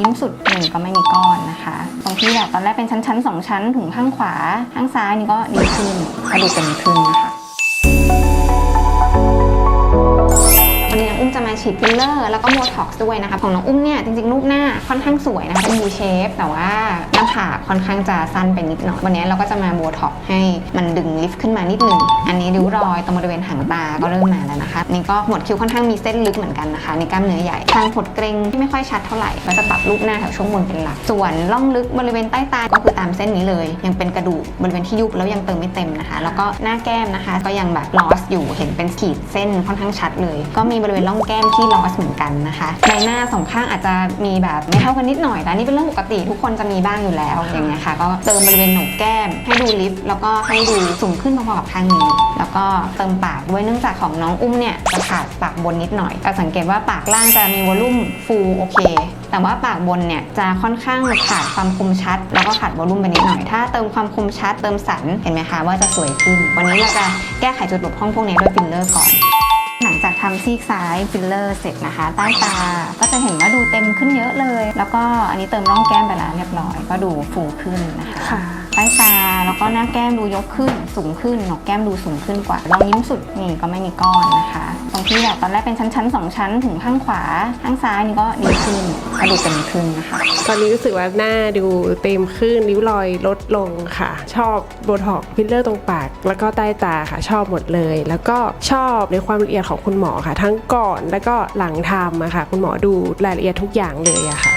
นิ้มสุดหนึ่งก็ไม่มีก้อนนะคะ ตรงที่แบบตอนแรกเป็นชั้นๆสองชั้นถุงข้างขวา ข้างซ้ายนี่ก็ดีขึ้นกระดูกเป็นขึ้นนะคะ ฉีดฟิลเลอร์แล้วก็โบท็อกซ์ด้วยนะคะของน้องอุ้มเนี่ยจริงๆรูปหน้าค่อนข้างสวยนะคะเป็น U shape แต่ว่าหน้าผากค่อนข้างจะสั้นไปนิดหน่อยวันนี้เราก็จะมาโบท็อกซ์ให้มันดึงลิฟต์ขึ้นมานิดนึงอันนี้ริ้วรอยตรงบริเวณหางตาก็เริ่มมาแล้วนะคะนี่ก็หมวดคิ้วค่อนข้างมีเส้นลึกเหมือนกันนะคะในกล้ามเนื้อใหญ่ทางผดเกรงที่ไม่ค่อยชัดเท่าไหร่ก็จะปรับรูปหน้าแถวช่วงบนเป็นหลักส่วนล่องลึกบริเวณใต้ตาก็คือตามเส้นนี้เลย ยังเป็นกระดูกบริเวณที่ยุบแล้วยังเติมไม่เต็มนะคะ แล้วก็หน้าแก้มนะคะ ก็ยังแบบลอสอยู่เห็นเป็นขีดเส้นค่อนข้างชัดเลย ก็มีบริเวณร่องแก้มที่ลอสเหมือนกันนะคะใบหน้าสองข้างอาจจะมีแบบไม่เท่ากันนิดหน่อยแต่นี่เป็นเรื่องปกติทุกคนจะมีบ้างอยู่แล้วอย่างเงี้ยค่ะ ก็เติมบริเวณหนกแก้ม ให้ดูลิฟต์แล้วก็ให้ดูสูงขึ้นพอๆกับข้างนี้ แล้วก็เติมปากด้วยเนื่องจากของน้องอุ้มเนี่ยจะขาดปากบนนิดหน่อยก็สังเกตว่าปากล่างจะมีวอลลุ่มฟูโอเคแต่ว่าปากบนเนี่ยจะค่อนข้างขาดความคมชัด แล้วก็ขาดวอลลุ่มไปนิดหน่อย ถ้าเติมความคมชัดเติมสันเห็นไหมคะว่าจะสวยขึ้น วันนี้เราจะแก้ไขจุดบกพร่องพวกนี้ด้วยฟิลเลอร์ก่อน หลังจากทำซีกซ้ายฟิลเลอร์เสร็จนะคะ ใต้ตาก็จะเห็นว่าดูเต็มขึ้นเยอะเลย แล้วก็อันนี้เติมร่องแก้มไปแล้วเรียบร้อย ก็ดูฟูขึ้นนะคะค่ะ ใต้ตาแล้วก็หน้าแก้มดูยกขึ้นสูงขึ้นหนกแก้มดูสูงขึ้นกว่าลองยิ้มสุดนี่ก็ไม่มีก้อนนะคะ ตรงที่แบบตอนแรกเป็นชั้นๆสองชั้นถุงข้างขวาข้างซ้ายนี่ก็ดีขึ้นกระดูกเป็นขึ้นนะคะ ตอนนี้รู้สึกว่าหน้าดูเต็มขึ้นริ้วรอยลดลงค่ะ ชอบโบท็อกซ์ฟิลเลอร์ตรงปาก แล้วก็ใต้ตาค่ะชอบหมดเลย แล้วก็ชอบในความละเอียดของคุณหมอค่ะ ทั้งก่อนแล้วก็หลังทำอะค่ะ คุณหมอดูรายละเอียดทุกอย่างเลยอะค่ะ